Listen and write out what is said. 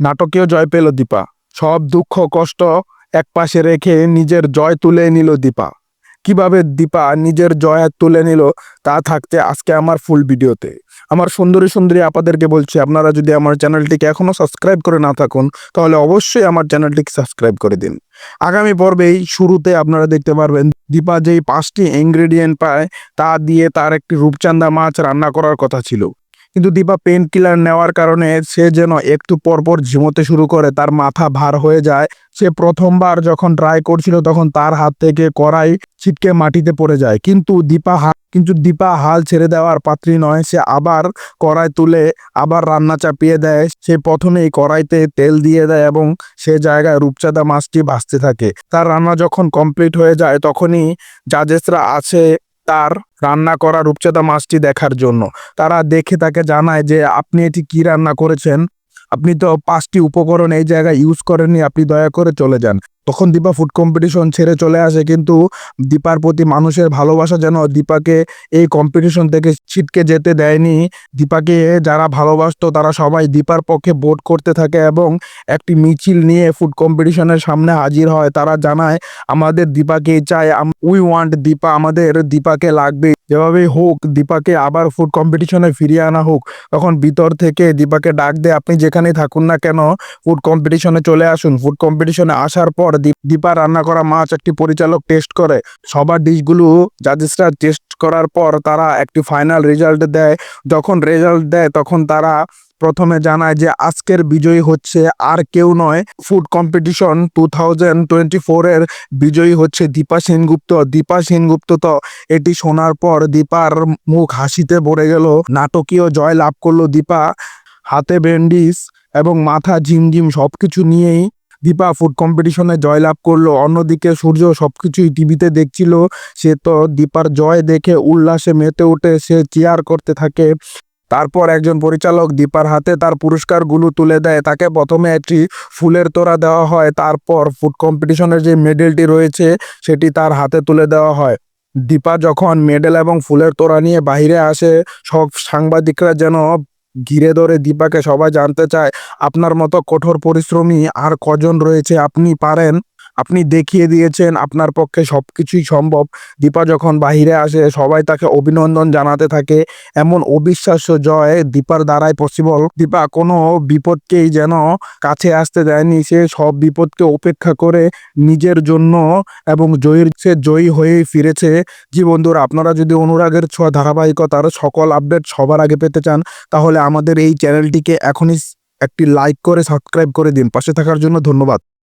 নাটকীয় জয় পেল দীপা। সব দুঃখ কষ্ট একপাশে রেখে নিজের জয় তুলে নিল দীপা। কীভাবে দীপা নিজের জয় তুলে নিল তা থাকতে আজকে আমার ফুল ভিডিওতে। আমার সুন্দরী সুন্দরী আপাদেরকে বলছি, আপনারা যদি আমার চ্যানেলটিকে এখনও সাবস্ক্রাইব করে না থাকুন, তাহলে অবশ্যই আমার চ্যানেলটিকে সাবস্ক্রাইব করে দিন। আগামী পর্বেই শুরুতে আপনারা দেখতে পারবেন, দীপা যেই পাঁচটি ইনগ্রেডিয়েন্ট পায়, তা দিয়ে তার একটি রূপচান্দা মাছ রান্না করার কথা ছিল। কিন্তু দীপা পেন কিলার নেওয়ার কারণে সে যেন একটু পরপর ঝিমোতে শুরু করে, তার মাথা ভার হয়ে যায়। সে প্রথমবার যখন ট্রাই করছিল তখন তার হাত থেকে কড়াই ছিটকে মাটিতে পড়ে যায়। কিন্তু দীপা কিন্তু দীপা হাল ছেড়ে দেওয়ার পাত্রী নয়, সে আবার কড়াই তুলে আবার রান্না চাপিয়ে দেয়। সে প্রথমেই কড়াইতে তেল দিয়ে দেয় এবং সে জায়গায় রূপচাঁদা মাছটি ভাসতে থাকে। তার রান্না যখন কমপ্লিট হয়ে যায় তখনই জাজেসরা আছে তার রান্না করা রূপচাঁদা মাছটি দেখার জন্য। তারা দেখে তাকে জানায় যে, আপনি এটি কি রান্না করেছেন? আপনি তো পাঁচটি উপকরণ এই জায়গায় ইউজ করেননি, আপনি দয়া করে চলে যান। তখন দীপা ফুড কম্পিটিশন ছেড়ে চলে আসে, কিন্তু দীপার প্রতি মানুষের ভালোবাসা যেন দীপাকে এই কম্পিটিশন থেকে ছিটকে যেতে দেয়নি। দীপাকে যারা ভালোবাসতো, তারা সবাই দীপার পক্ষে ভোট করতে থাকে এবং একটি মিছিল নিয়ে ফুড কম্পিটিশনের সামনে হাজির হয়। তারা জানায়, আমাদের দীপাকে চাই উই ওয়ান্ট দীপা, আমাদের দীপাকে লাগবে যেভাবেই হোক দীপাকে আবার ফুড কম্পিটিশনে ফিরিয়ে আনা হোক, তখন ভিতর থেকে দীপাকে ডাক দেয় আপনি যেখানেই থাকুন না কেন ফুড কম্পিটিশনে চলে আসুন। ফুড কম্পিটিশনে আসার পর দীপ- রান্না করা মাছ একটি পরিচালক টেস্ট করে। সবার ডিশগুলো জাজেসরা টেস্ট করার পর তারা একটি ফাইনাল রেজাল্ট দেয়। যখন রেজাল্ট দেয়, তখন তারা প্রথমে জানায় যে আজকের বিজয়ী হচ্ছে আর কেউ নয়। Food competition two thousand twenty ফোরের বিজয়ী হচ্ছে দীপা সেনগুপ্ত। দীপা সেনগুপ্ত তো এটি শোনার পর দীপার মুখ হাসিতে ভরে গেল। নাটকীয় জয় লাভ করল দীপা। হাতে ব্যান্ডিস এবং মাথা ঝিমঝিম সব কিছু নিয়েই দীপা ফুড কম্পিটিশনে জয়লাভ করল। অন্যদিকে সূর্য সবকিছুই টিভিতে দেখছিল। সে তো দীপার জয় দেখে উল্লাসে মেতে উঠে সে চেয়ার করতে থাকে। তারপর একজন পরিচালক দীপার হাতে তার পুরস্কারগুলো তুলে দেয়। তাকে প্রথমে একটি ফুলের তোড়া দেওয়া হয়। তারপর ফুড কম্পিটিশনের যে মেডেলটি রয়েছে, সেটি তার হাতে তুলে দেওয়া হয়। দীপা যখন মেডেল এবং ফুলের তোড়া নিয়ে বাইরে আসে, সব সাংবাদিকরা যেন ঘিরে ধরে দীপাকে সবাই জানতে চায়, আপনার মতো কঠোর পরিশ্রমী আর কজন রয়েছে আপনি পারেন? আপনি দেখিয়ে দিয়েছেন, আপনার পক্ষে সব কিছুই সম্ভব। দীপা যখন বাহিরে আসে, সবাই তাকে অভিনন্দন জানাতে থাকে। এমন অবিশ্বাস্য জয় দীপার দ্বারাই পসিবল দীপা কোনো বিপদকেই যেন কাছে আসতে দেয়নি। সে সব বিপদকে উপেক্ষা করে নিজের জন্য এবং জয়ীর, সে জয়ী হয়েই ফিরেছে। জি বন্ধুরা, আপনারা যদি অনুরাগের ছোঁয়া ধারাবাহিকতার সকল আপডেট সবার আগে পেতে চান, তাহলে আমাদের এই চ্যানেলটিকে এখনই একটি লাইক করে সাবস্ক্রাইব করে দিন। পাশে থাকার জন্য ধন্যবাদ।